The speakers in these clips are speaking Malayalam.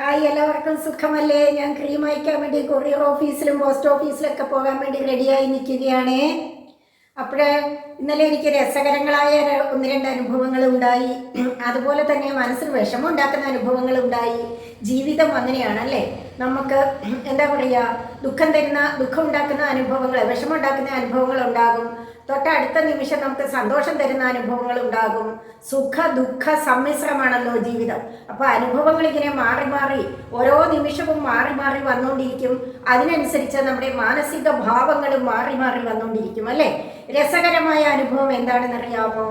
ഹായ് എല്ലാവർക്കും സുഖമല്ലേ? ഞാൻ ക്രീം അയക്കാൻ വേണ്ടി കൊറിയർ ഓഫീസിലും പോസ്റ്റ് ഓഫീസിലൊക്കെ പോകാൻ വേണ്ടി റെഡിയായി നിൽക്കുകയാണ്. അപ്പോൾ ഇന്നലെ എനിക്ക് രസകരങ്ങളായ ഒന്ന് രണ്ട് അനുഭവങ്ങൾ ഉണ്ടായി. അതുപോലെ തന്നെ മനസ്സിന് വിഷമം ഉണ്ടാക്കുന്ന അനുഭവങ്ങൾ ഉണ്ടായി. ജീവിതം അങ്ങനെയാണല്ലേ നമുക്ക് എന്താ പറയുക ദുഃഖം തരുന്ന ദുഃഖം ഉണ്ടാക്കുന്ന അനുഭവങ്ങൾ വിഷമം ഉണ്ടാക്കുന്ന അനുഭവങ്ങൾ ഉണ്ടാകും. തൊട്ടടുത്ത നിമിഷം നമുക്ക് സന്തോഷം തരുന്ന അനുഭവങ്ങൾ ഉണ്ടാകും. സുഖ ദുഃഖ സമ്മിശ്രമാണല്ലോ ജീവിതം. അപ്പോൾ അനുഭവങ്ങൾ ഇങ്ങനെ മാറി മാറി ഓരോ നിമിഷവും മാറി മാറി വന്നുകൊണ്ടിരിക്കും അതിനനുസരിച്ച് നമ്മുടെ മാനസിക ഭാവങ്ങളും മാറി മാറി വന്നുകൊണ്ടിരിക്കും അല്ലേ? രസകരമായ അനുഭവം എന്താണെന്ന് അറിയാമോ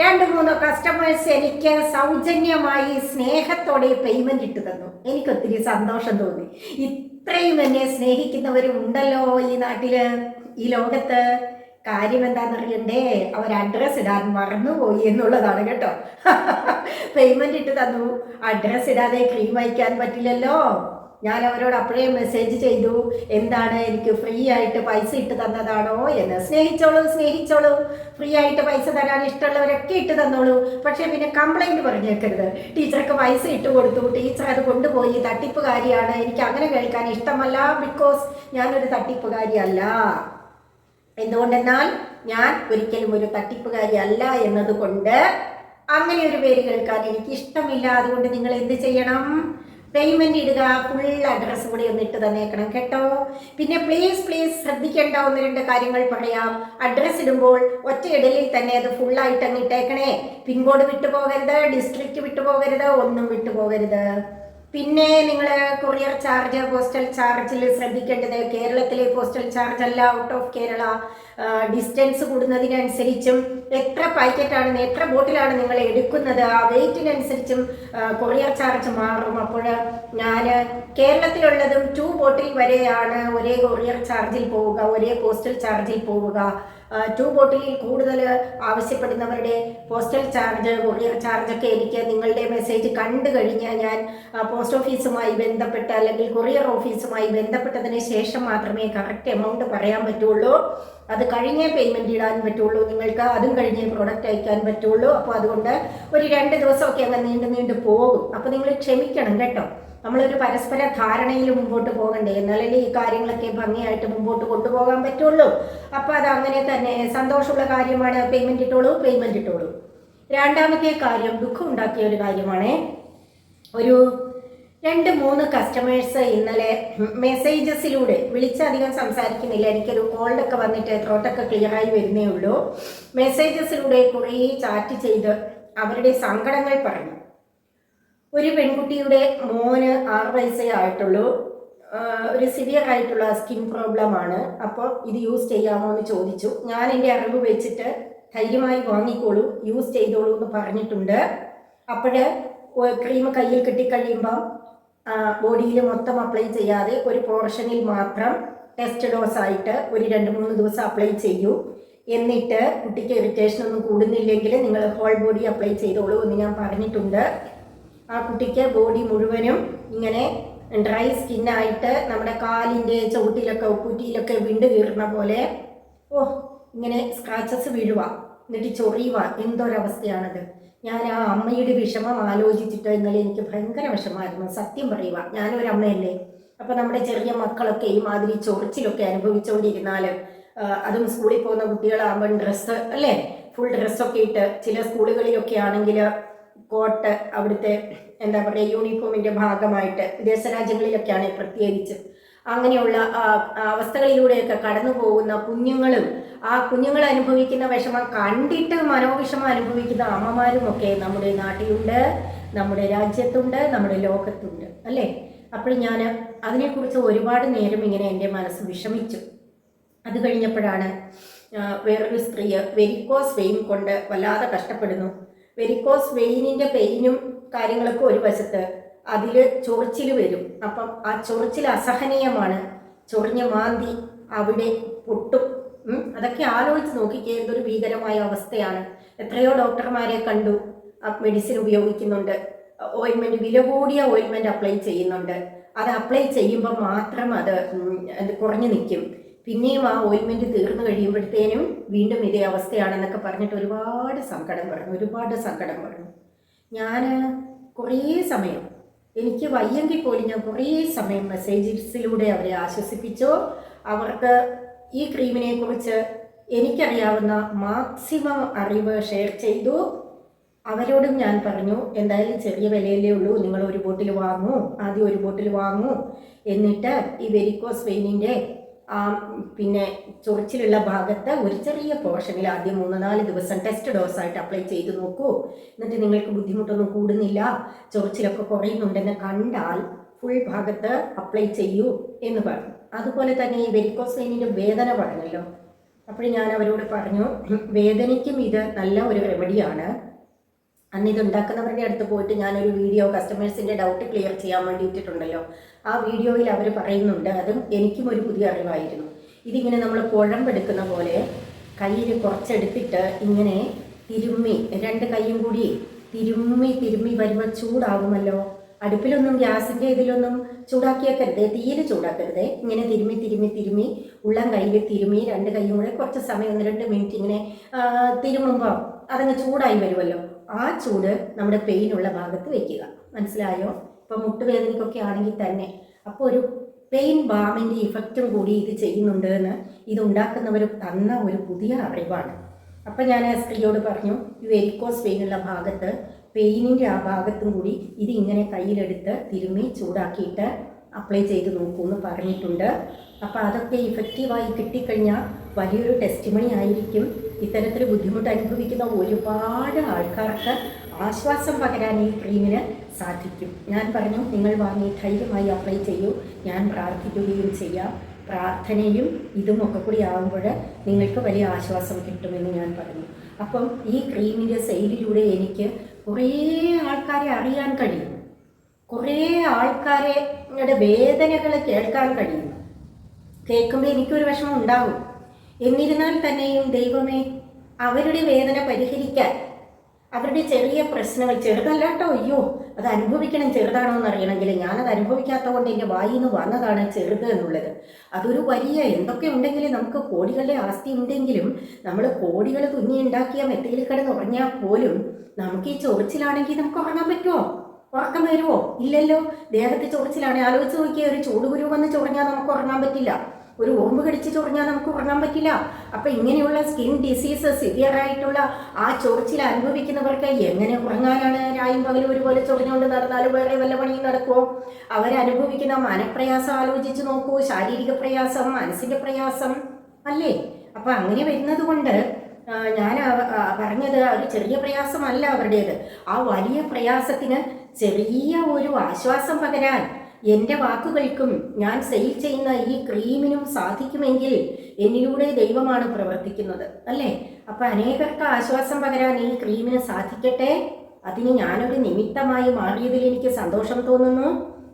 രണ്ട് മൂന്ന് കസ്റ്റമേഴ്സ് എനിക്ക് സൗജന്യമായി സ്നേഹത്തോടെ പേയ്മെന്റ് ഇട്ട് തന്നു. എനിക്ക് ഒത്തിരി സന്തോഷം തോന്നി. ഇത്രയും എന്നെ സ്നേഹിക്കുന്നവരും ഉണ്ടല്ലോ ഈ നാട്ടിൽ. ഈ ലോകത്ത് കാര്യം എന്താണെന്നറിയണ്ടേ? അവർ അഡ്രസ്സ് ഇടാൻ മറന്നുപോയി എന്നുള്ളതാണ് കേട്ടോ. പേയ്മെന്റ് ഇട്ട് തന്നു. അഡ്രസ്സ് ഇടാതെ ക്രീം അയക്കാൻ പറ്റില്ലല്ലോ. ഞാൻ അവരോട് അപ്പോഴേ മെസ്സേജ് ചെയ്തു. എന്താണ് എനിക്ക് ഫ്രീ ആയിട്ട് പൈസ ഇട്ട് തന്നതാണോ എന്ന്. സ്നേഹിച്ചോളൂ സ്നേഹിച്ചോളൂ. ഫ്രീ ആയിട്ട് പൈസ തരാൻ ഇഷ്ടമുള്ളവരൊക്കെ ഇട്ട് തന്നോളൂ. പക്ഷേ പിന്നെ കംപ്ലൈന്റ് പറഞ്ഞേക്കരുത്. ടീച്ചർക്ക് പൈസ ഇട്ട് കൊടുത്തു. ടീച്ചർ അത് കൊണ്ടുപോയി. തട്ടിപ്പുകാരിയാണ്. എനിക്ക് അങ്ങനെ കേൾക്കാൻ ഇഷ്ടമല്ല ബിക്കോസ് ഞാനൊരു തട്ടിപ്പുകാരിയല്ല. എന്തുകൊണ്ടെന്നാൽ ഞാൻ ഒരിക്കലും ഒരു തട്ടിപ്പുകാരി അല്ല എന്നതുകൊണ്ട് അങ്ങനെ ഒരു പേര് കേൾക്കാൻ എനിക്ക് ഇഷ്ടമില്ല. അതുകൊണ്ട് നിങ്ങൾ എന്ത് ചെയ്യണം? പേയ്മെന്റ് ഇടുക ഫുൾ അഡ്രസ്സ് കൂടി ഒന്ന് ഇട്ട് തന്നേക്കണം കേട്ടോ. പിന്നെ പ്ലീസ് പ്ലീസ് ശ്രദ്ധിക്കേണ്ട ഒന്ന് രണ്ട് കാര്യങ്ങൾ പറയാം. അഡ്രസ്സ് ഇടുമ്പോൾ ഒറ്റ ഇടലിൽ തന്നെ അത് ഫുള്ളായിട്ട് അങ്ങ് ഇട്ടേക്കണേ. പിൻകോഡ് വിട്ടുപോകരുത് ഡിസ്ട്രിക്റ്റ് വിട്ടുപോകരുത് ഒന്നും വിട്ടുപോകരുത് പിന്നെ നിങ്ങൾ കൊറിയർ ചാർജ് പോസ്റ്റൽ ചാർജിൽ ശ്രദ്ധിക്കേണ്ടത് കേരളത്തിലെ പോസ്റ്റൽ ചാർജ് അല്ല ഔട്ട് ഓഫ് കേരള. ഡിസ്റ്റൻസ് കൂടുന്നതിനനുസരിച്ചും എത്ര പാക്കറ്റാണ് എത്ര ബോട്ടിലാണ് നിങ്ങൾ എടുക്കുന്നത് ആ വെയിറ്റിനനുസരിച്ചും കൊറിയർ ചാർജ് മാറും. അപ്പോൾ ഞാൻ കേരളത്തിലുള്ളതും ടു ബോട്ടിൽ വരെയാണ് ഒരേ കൊറിയർ ചാർജിൽ പോവുക ഒരേ പോസ്റ്റൽ ചാർജിൽ പോവുക. ടു ബോട്ടിലിൽ കൂടുതൽ ആവശ്യപ്പെടുന്നവരുടെ പോസ്റ്റൽ ചാർജ് കൊറിയർ ചാർജൊക്കെ എനിക്ക് നിങ്ങളുടെ മെസ്സേജ് കണ്ടു കഴിഞ്ഞാൽ ഞാൻ പോസ്റ്റ് ഓഫീസുമായി ബന്ധപ്പെട്ട് അല്ലെങ്കിൽ കൊറിയർ ഓഫീസുമായി ബന്ധപ്പെട്ടതിന് ശേഷം മാത്രമേ കറക്റ്റ് എമൗണ്ട് പറയാൻ പറ്റുള്ളൂ. അത് കഴിഞ്ഞേ പേയ്മെന്റ് ഇടാൻ പറ്റുള്ളൂ. നിങ്ങൾക്ക് അതും കഴിഞ്ഞേ പ്രോഡക്റ്റ് അയക്കാൻ പറ്റുള്ളൂ. അപ്പോൾ അതുകൊണ്ട് ഒരു രണ്ട് ദിവസമൊക്കെ അങ്ങ് നീണ്ടു നീണ്ടു പോകും. അപ്പോൾ നിങ്ങൾ ക്ഷമിക്കണം കേട്ടോ. നമ്മളൊരു പരസ്പര ധാരണയിൽ മുമ്പോട്ട് പോകണ്ടേ? എന്നാലല്ലേ ഈ കാര്യങ്ങളൊക്കെ ഭംഗിയായിട്ട് മുമ്പോട്ട് കൊണ്ടുപോകാൻ പറ്റുള്ളൂ. അപ്പോൾ അത് അങ്ങനെ തന്നെ സന്തോഷമുള്ള കാര്യമാണ്. പേയ്മെന്റ് ഇട്ടോളൂ പേയ്മെന്റ് ഇട്ടോളൂ. രണ്ടാമത്തെ കാര്യം ദുഃഖം ഉണ്ടാക്കിയ ഒരു കാര്യമാണ്. ഒരു രണ്ട് മൂന്ന് കസ്റ്റമേഴ്സ് ഇന്നലെ മെസ്സേജസിലൂടെ വിളിച്ചധികം സംസാരിക്കുന്നില്ല. എനിക്കൊരു കോൾഡൊക്കെ വന്നിട്ട് ത്രോട്ടൊക്കെ ക്ലിയർ ആയി വരുന്നേ ഉള്ളൂ. മെസ്സേജസിലൂടെ കുറേ ചാറ്റ് ചെയ്ത് അവരുടെ സങ്കടങ്ങൾ പറഞ്ഞു. ഒരു പെൺകുട്ടിയുടെ മോന് ആറ് വയസ്സേ ആയിട്ടുള്ളൂ. ഒരു സിവിയർ ആയിട്ടുള്ള സ്കിൻ പ്രോബ്ലം ആണ്. അപ്പോൾ ഇത് യൂസ് ചെയ്യാമോ എന്ന് ചോദിച്ചു. ഞാൻ എന്റെ അറിവ് വെച്ചിട്ട് ധൈര്യമായി വാങ്ങിക്കോളൂ യൂസ് ചെയ്തോളൂ എന്ന് പറഞ്ഞിട്ടുണ്ട്. അപ്പോൾ ക്രീം കയ്യിൽ കിട്ടിക്കഴിയുമ്പോൾ ബോഡിയിൽ മൊത്തം അപ്ലൈ ചെയ്യാതെ ഒരു പോർഷനിൽ മാത്രം ടെസ്റ്റ് ഡോസ് ആയിട്ട് ഒരു രണ്ട് മൂന്ന് ദിവസം അപ്ലൈ ചെയ്യൂ. എന്നിട്ട് കുട്ടിക്ക് ഇറിറ്റേഷൻ ഒന്നും കൂടുന്നില്ലെങ്കിൽ നിങ്ങൾ ഹോൾ ബോഡി അപ്ലൈ ചെയ്തോളൂ എന്ന് ഞാൻ പറഞ്ഞിട്ടുണ്ട്. ആ കുട്ടിക്ക് ബോഡി മുഴുവനും ഇങ്ങനെ ഡ്രൈ സ്കിന്നായിട്ട് നമ്മുടെ കാലിന്റെ ചവിട്ടിലൊക്കെ കുറ്റിയിലൊക്കെ വിണ്ട് കീറുന്ന പോലെ ഓ ഇങ്ങനെ സ്ക്രാച്ചസ് വീഴുക എന്നിട്ട് ചൊറിയുക എന്തൊരവസ്ഥയാണത്? ഞാൻ ആ അമ്മയുടെ വിഷമം ആലോചിച്ചിട്ട് ഇന്നലെ എനിക്ക് ഭയങ്കര വിഷമമായിരുന്നു. സത്യം പറയുക ഞാനൊരമ്മയല്ലേ? അപ്പോൾ നമ്മുടെ ചെറിയ മക്കളൊക്കെ ഈ മാതിരി ചൊറിച്ചിലൊക്കെ അനുഭവിച്ചുകൊണ്ടിരുന്നാൽ അതും സ്കൂളിൽ പോകുന്ന കുട്ടികളാകുമ്പോൾ ഡ്രസ്സ് അല്ലേ? ഫുൾ ഡ്രസ്സൊക്കെ ഇട്ട് ചില സ്കൂളുകളിലൊക്കെ ആണെങ്കിൽ കോട്ട് അവിടുത്തെ എന്താ പറയുക യൂണിഫോമിന്റെ ഭാഗമായിട്ട് വിദേശ രാജ്യങ്ങളിലൊക്കെയാണ് പ്രത്യേകിച്ച്. അങ്ങനെയുള്ള അവസ്ഥകളിലൂടെയൊക്കെ കടന്നു പോകുന്ന കുഞ്ഞുങ്ങളും ആ കുഞ്ഞുങ്ങൾ അനുഭവിക്കുന്ന വിഷമം കണ്ടിട്ട് മനോവിഷമം അനുഭവിക്കുന്ന അമ്മമാരും ഒക്കെ നമ്മുടെ നാട്ടിലുണ്ട് നമ്മുടെ രാജ്യത്തുണ്ട് നമ്മുടെ ലോകത്തുണ്ട് അല്ലേ? അപ്പോൾ ഞാൻ അതിനെക്കുറിച്ച് ഒരുപാട് നേരം ഇങ്ങനെ എന്റെ മനസ്സ് വിഷമിച്ചു. അത് കഴിഞ്ഞപ്പോഴാണ് വേറൊരു സ്ത്രീ വെരിക്കോസ് വെയിൻ കൊണ്ട് വല്ലാതെ കഷ്ടപ്പെടുന്നു. വെരിക്കോസ് വെയിനിന്റെ പെയിനും കാര്യങ്ങളൊക്കെ ഒരു വശത്ത് അതിൽ ചൊറിച്ചിൽ വരും. അപ്പം ആ ചൊറിച്ചിൽ അസഹനീയമാണ്. ചൊറിഞ്ഞ മാന്തി അവിടെ പൊട്ടും. അതൊക്കെ ആലോചിച്ച് നോക്കിക്കേ എന്തൊരു ഭീകരമായ അവസ്ഥയാണ്. എത്രയോ ഡോക്ടർമാരെ കണ്ടു മെഡിസിൻ ഉപയോഗിക്കുന്നുണ്ട്. ഓയിൽമെന്റ് വില കൂടിയ ഓയിൽമെന്റ് അപ്ലൈ ചെയ്യുന്നുണ്ട്. അത് അപ്ലൈ ചെയ്യുമ്പോൾ മാത്രം അത് കുറഞ്ഞു നിൽക്കും. പിന്നെയും ആ ഓയിൽമെന്റ് തീർന്നു കഴിയുമ്പോഴത്തേനും വീണ്ടും ഇതേ അവസ്ഥയാണെന്നൊക്കെ പറഞ്ഞിട്ട് ഒരുപാട് സങ്കടം പറഞ്ഞു ഒരുപാട് സങ്കടം പറഞ്ഞു. ഞാൻ കുറേ സമയം എനിക്ക് വയ്യെങ്കിൽ പോലും ഞാൻ കുറേ സമയം മെസ്സേജസിലൂടെ അവരെ ആശ്വസിപ്പിച്ചു. അവർക്ക് ഈ ക്രീമിനെ കുറിച്ച് എനിക്കറിയാവുന്ന മാക്സിമം അറിവ് ഷെയർ ചെയ്തു. അവരോടും ഞാൻ പറഞ്ഞു എന്തായാലും ചെറിയ വിലയല്ലേ ഉള്ളൂ നിങ്ങൾ ഒരു ബോട്ടിൽ വാങ്ങൂ ആദ്യം ഒരു ബോട്ടിൽ വാങ്ങൂ എന്നിട്ട് ഈ വെരിക്കോസ് വെയിനിന്റെ പിന്നെ ചൊറിച്ചിലുള്ള ഭാഗത്ത് ഒരു ചെറിയ പോർഷനിൽ ആദ്യം മൂന്ന് നാല് ദിവസം ടെസ്റ്റ് ഡോസായിട്ട് അപ്ലൈ ചെയ്ത് നോക്കൂ. എന്നിട്ട് നിങ്ങൾക്ക് ബുദ്ധിമുട്ടൊന്നും കൂടുന്നില്ല. ചൊറിച്ചിലൊക്കെ കുറയുന്നുണ്ടെന്ന് കണ്ടാൽ ഫുൾ ഭാഗത്ത് അപ്ലൈ ചെയ്യൂ എന്ന് പറഞ്ഞു. അതുപോലെ തന്നെ ഈ വെരിക്കോസ് വേദന പറഞ്ഞല്ലോ. അപ്പോൾ ഞാൻ അവരോട് പറഞ്ഞു വേദനയ്ക്കും ഇത് നല്ല ഒരു റെമഡിയാണ് അന്ന് ഇത് ഉണ്ടാക്കുന്നവരുടെ അടുത്ത് പോയിട്ട് ഞാനൊരു വീഡിയോ കസ്റ്റമേഴ്സിന്റെ ഡൗട്ട് ക്ലിയർ ചെയ്യാൻ വേണ്ടിയിട്ടുണ്ടല്ലോ ആ വീഡിയോയിൽ അവർ പറയുന്നുണ്ട്. അതും എനിക്കും ഒരു പുതിയ അറിവായിരുന്നു. ഇതിങ്ങനെ നമ്മൾ കുഴമ്പെടുക്കുന്ന പോലെ കയ്യിൽ കുറച്ചെടുത്തിട്ട് ഇങ്ങനെ തിരുമ്മി രണ്ട് കൈയും കൂടി തിരുമ്മി തിരുമ്മി വരുമ്പോൾ ചൂടാകുമല്ലോ അടുപ്പിലൊന്നും ഗ്യാസിന്റെ ഇതിലൊന്നും ചൂടാക്കിയേക്കരുത്. തീരെ ചൂടാക്കരുത്. ഇങ്ങനെ തിരുമ്മി തിരുമ്മി തിരുമ്മി ഉള്ളം കയ്യിൽ തിരുമ്മി രണ്ട് കൈയും കൂടെ കുറച്ച് സമയം ഒന്ന് രണ്ട് മിനിറ്റ് ഇങ്ങനെ തിരുമ്മുമ്പോൾ അതങ്ങ് ചൂടായി വരുമല്ലോ. ആ ചൂട് നമ്മുടെ പെയിനുള്ള ഭാഗത്ത് വെക്കുക. മനസ്സിലായോ? ഇപ്പം മുട്ടുവേദനയ്ക്കൊക്കെ ആണെങ്കിൽ തന്നെ. അപ്പോൾ ഒരു പെയിൻ ബാമിന്റെ ഇഫക്റ്റും കൂടി ഇത് ചെയ്യുന്നുണ്ട് എന്ന് ഇത് ഉണ്ടാക്കുന്നവർ തന്ന ഒരു പുതിയ അറിവാണ്. അപ്പം ഞാൻ സ്ത്രീയോട് പറഞ്ഞു ഈ വെരിക്കോസ് പെയിനുള്ള ഭാഗത്ത് പെയിനിന്റെ ആ ഭാഗത്തും കൂടി ഇത് ഇങ്ങനെ കയ്യിലെടുത്ത് തിരുമ്മി ചൂടാക്കിയിട്ട് അപ്ലൈ ചെയ്ത് നോക്കൂ എന്ന് പറഞ്ഞിട്ടുണ്ട്. അപ്പോൾ അതൊക്കെ ഇഫക്റ്റീവായി കിട്ടിക്കഴിഞ്ഞാൽ വലിയൊരു ടെസ്റ്റിമണി ആയിരിക്കും. ഇത്തരത്തിൽ ബുദ്ധിമുട്ട് അനുഭവിക്കുന്ന ഒരുപാട് ആൾക്കാർക്ക് ആശ്വാസം പകരാൻ ഈ ക്രീമിന് സാധിക്കും. ഞാൻ പറഞ്ഞു നിങ്ങൾ വാങ്ങി ധൈര്യമായി അപ്ലൈ ചെയ്യൂ. ഞാൻ പ്രാർത്ഥിക്കുകയും ചെയ്യാം. പ്രാർത്ഥനയും ഇതും ഒക്കെ കൂടി ആകുമ്പോൾ നിങ്ങൾക്ക് വലിയ ആശ്വാസം കിട്ടുമെന്ന് ഞാൻ പറഞ്ഞു. അപ്പം ഈ ക്രീമിന്റെ സെയിലിലൂടെ എനിക്ക് കുറേ ആൾക്കാരെ അറിയാൻ കഴിയും. കുറേ ആൾക്കാരെ വേദനകൾ കേൾക്കാൻ കഴിയും. കേൾക്കുമ്പോൾ എനിക്കൊരു വിഷമം ഉണ്ടാകും. എന്നിരുന്നാൽ തന്നെയും ദൈവമേ അവരുടെ വേദന പരിഹരിക്കാൻ അവരുടെ ചെറിയ പ്രശ്നങ്ങൾ ചെറുതല്ലാട്ടോ അയ്യോ അത് അനുഭവിക്കണം ചെറുതാണോ എന്ന് അറിയണമെങ്കിൽ ഞാനത് അനുഭവിക്കാത്ത കൊണ്ട് എന്റെ വായിൽ നിന്ന് വന്നതാണ് ചെറുത് എന്നുള്ളത്. അതൊരു വലിയ എന്തൊക്കെ ഉണ്ടെങ്കിലും നമുക്ക് കോടികളുടെ ആസ്തി ഉണ്ടെങ്കിലും നമ്മൾ കോടികൾ തുന്നി ഉണ്ടാക്കിയ മെത്തയിൽ കിടന്ന് ഉറങ്ങിയാൽ പോലും നമുക്ക് ഈ ചൊറിച്ചിലാണെങ്കിൽ നമുക്ക് ഉറങ്ങാൻ പറ്റുമോ? ഉറക്കം വരുമോ? ഇല്ലല്ലോ. ദേഹത്തെ ചൊറിച്ചിലാണെങ്കിൽ ആലോചിച്ച് നോക്കിയാൽ ഒരു ചൂടുകുരു വന്ന് ചൊറിഞ്ഞാൽ നമുക്ക് ഉറങ്ങാൻ പറ്റില്ല. ഒരു ഓമ്പ് കടിച്ച് ചൊറിഞ്ഞാൽ നമുക്ക് ഉറങ്ങാൻ പറ്റില്ല. അപ്പൊ ഇങ്ങനെയുള്ള സ്കിൻ ഡിസീസ് സിവിയർ ആയിട്ടുള്ള ആ ചൊറിച്ചിൽ അനുഭവിക്കുന്നവർക്ക് എങ്ങനെ ഉറങ്ങാനാണ് രായും പകലും ഒരുപോലെ ചൊറിഞ്ഞുകൊണ്ട് നടന്നാൽ വേറെ വല്ല പണിയും നടക്കുമോ അവരനുഭവിക്കുന്ന മനപ്രയാസം ആലോചിച്ച് നോക്കൂ. ശാരീരിക പ്രയാസം മനസ്സിന്റെ പ്രയാസം അല്ലേ? അപ്പൊ അങ്ങനെ വരുന്നത് കൊണ്ട് ഞാൻ പറഞ്ഞത് ഒരു ചെറിയ പ്രയാസമല്ല അവരുടേത്. ആ വലിയ പ്രയാസത്തിന് ചെറിയ ഒരു ആശ്വാസം പകരാൻ എന്റെ വാക്കുകൾക്കും ഞാൻ സെയിൽ ചെയ്യുന്ന ഈ ക്രീമിനും സാധിക്കുമെങ്കിൽ എന്നിലൂടെ ദൈവമാണ് പ്രവർത്തിക്കുന്നത് അല്ലേ? അപ്പം അനേകർക്ക് ആശ്വാസം പകരാൻ ഈ ക്രീമിന് സാധിക്കട്ടെ? അതിന് ഞാനൊരു നിമിത്തമായി മാറിയതിൽ എനിക്ക് സന്തോഷം തോന്നുന്നു.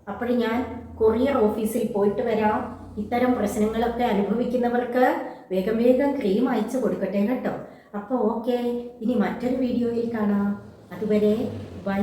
അപ്പോൾ ഞാൻ കൊറിയർ ഓഫീസിൽ പോയിട്ട് വരാം. ഇത്തരം പ്രശ്നങ്ങളൊക്കെ അനുഭവിക്കുന്നവർക്ക് വേഗം വേഗം ക്രീം അയച്ചു കൊടുക്കട്ടെ കേട്ടോ. അപ്പോൾ ഓക്കെ ഇനി മറ്റൊരു വീഡിയോയിൽ കാണാം. അതുവരെ ബൈ.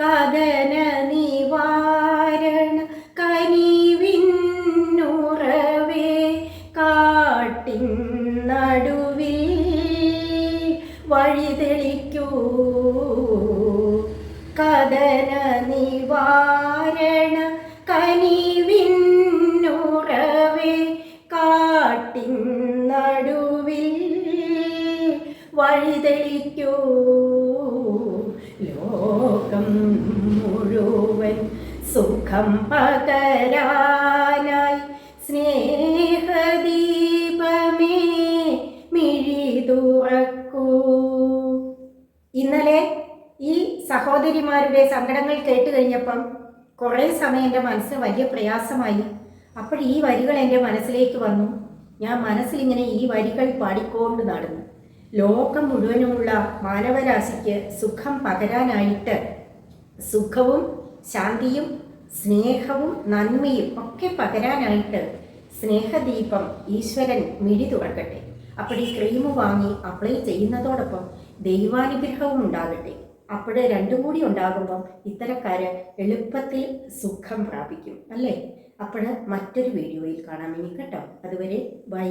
കഥന നിവാരണ കനിവിന്നുറവേ കാട്ടിൻ നടുവിൽ വഴിതെളിക്കൂ. കഥന നിവാരണ കനിവിന്നുറവേ കാട്ടിൻ നടുവിൽ വഴിതെളിക്കൂ. ലോകം മുഴുവൻ സുഖം പകരാനായി സ്നേഹദീപമേ മിഴി തുറക്കൂ ഇന്നലെ ഈ സഹോദരിമാരുടെ സങ്കടങ്ങൾ കേട്ട് കഴിഞ്ഞപ്പം കുറേ സമയം എന്റെ മനസ്സിന് വലിയ പ്രയാസമായി. അപ്പോൾ ഈ വരികൾ എന്റെ മനസ്സിലേക്ക് വന്നു. ഞാൻ മനസ്സിലിങ്ങനെ ഈ വരികൾ പാടിക്കൊണ്ട് നടന്നു. ലോകം മുഴുവനുമുള്ള മാനവരാശിക്ക് സുഖം പകരാനായിട്ട് സുഖവും ശാന്തിയും സ്നേഹവും നന്മയും ഒക്കെ പകരാനായിട്ട് സ്നേഹദീപം ഈശ്വരൻ മിഴി തുറക്കട്ടെ അപ്പോൾ ഈ ക്രീം വാങ്ങി അപ്ലൈ ചെയ്യുന്നതോടൊപ്പം ദൈവാനുഗ്രഹവും ഉണ്ടാകട്ടെ. അപ്പോൾ രണ്ടും കൂടി ഉണ്ടാകുമ്പം ഇത്തരക്കാര് എളുപ്പത്തിൽ സുഖം പ്രാപിക്കും അല്ലേ? അപ്പോൾ മറ്റൊരു വീഡിയോയിൽ കാണാം ഇനി കേട്ടോ. അതുവരെ ബൈ.